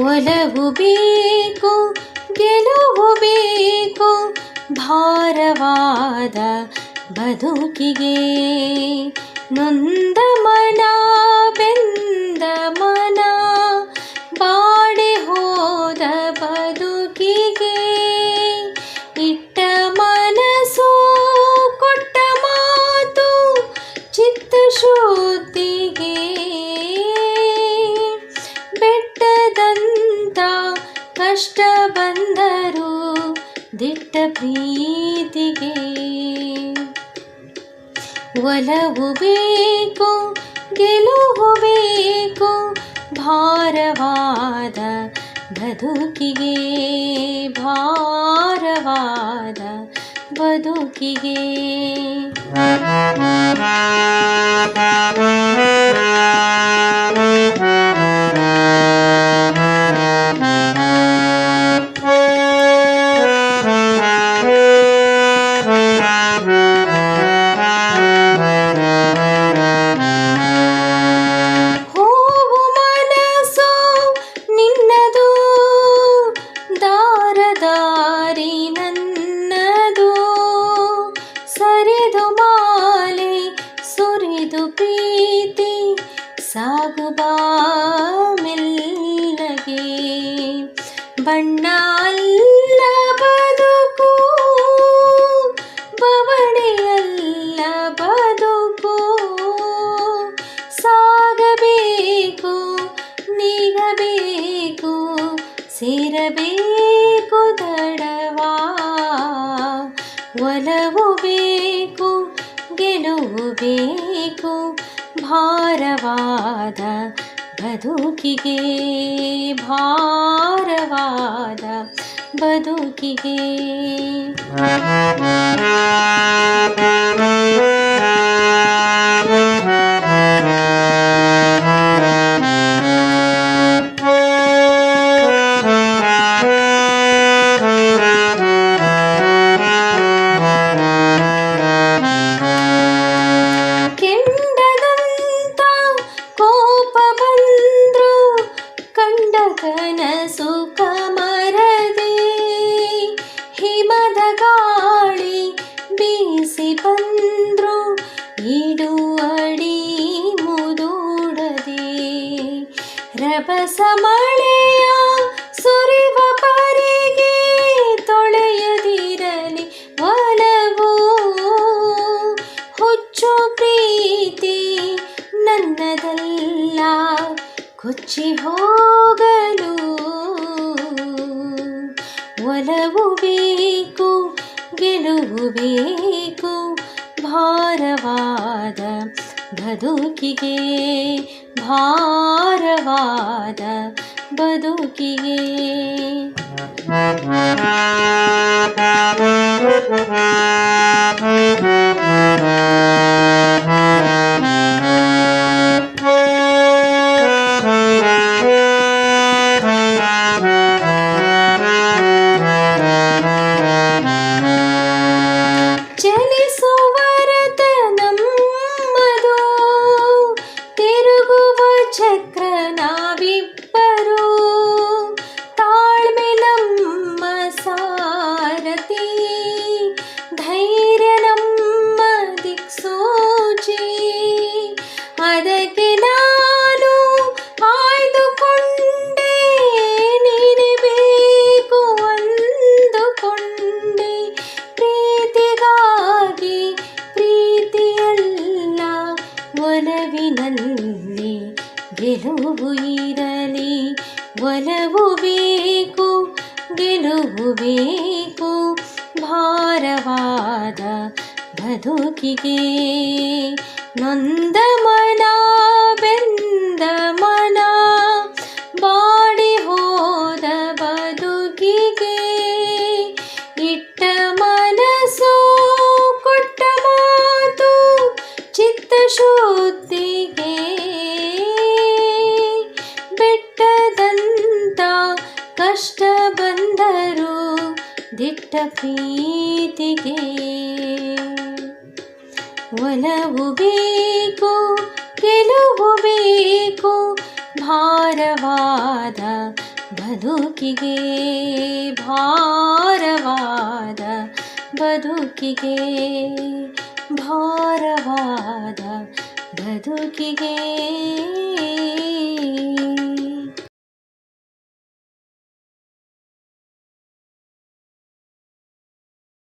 ಒಲವು ಬೇಕು ಭಾರವಾದ ಬದುಕಿಗೆ. ನೊಂದ ಕಷ್ಟ ಬಂದರು ದಿಟ್ಟ ಪ್ರೀತಿಗೆ. ಒಲವು ಬೇಕು ಗೆಲುವು ಬೇಕು ಭಾರವಾದ ಬದುಕಿಗೆ. ಭಾರವಾದ ಬದುಕಿಗೆ. ಪ್ರೀತಿ ಸಾಗುಬಾ ಮೆಲ್ಲಗೆ ಬಣ್ಣ ಅಲ್ಲ ಬದುಕು ಬವಣೆಯಲ್ಲ ಬದುಕು. ಸಾಗಬೇಕು ನೀಗಬೇಕು ಸೇರಬೇಕು ದಡವಾ. ಒಲವು ಬೇಕು. ಗೆಲುವು ಬೇಕು ಭಾರವಾದ ಬದುಕಿಗೆ ಭಾರವಾದ ಬದುಕಿಗೆ. ಕನಸು ಕಮರದೆ ಹಿಮದ ಗಾಳಿ ಬೀಸಿ ಬಂದ್ರು, ಇಡು ಅಡಿ ಮುದುಡದೆ. ರಭಸ ಮಳೆಯ ಸುರಿವ ಪರಿಗೆ ತೊಳೆಯದಿರಲಿ ಒಲವು. ಹುಚ್ಚು ಪ್ರೀತಿ ನನ್ನದಲ್ಲ, ಕೊಚ್ಚಿ ಹೋಗಲು ಒಲವು ಬೇಕು ಗೆಲುವು ಬೇಕು ಭಾರವಾದ ಬದುಕಿಗೆ ಭಾರವಾದ ಬದುಕಿಗೆ ಚಲಿಸುವರತ ಗೆಲುವು ಬೇಕು ಭಾರವಾದ ಬದುಕಿಗೆ ನೊಂದ ಮನ ಬೆಂದ ದಿಟ್ಟ ಪ್ರೀತಿಗೆ ಒಲವು ಬೇಕು ಗೆಲುವು ಬೇಕು ಭಾರವಾದ ಬದುಕಿಗೆ ಭಾರವಾದ ಬದುಕಿಗೆ ಭಾರವಾದ ಬದುಕಿಗೆ.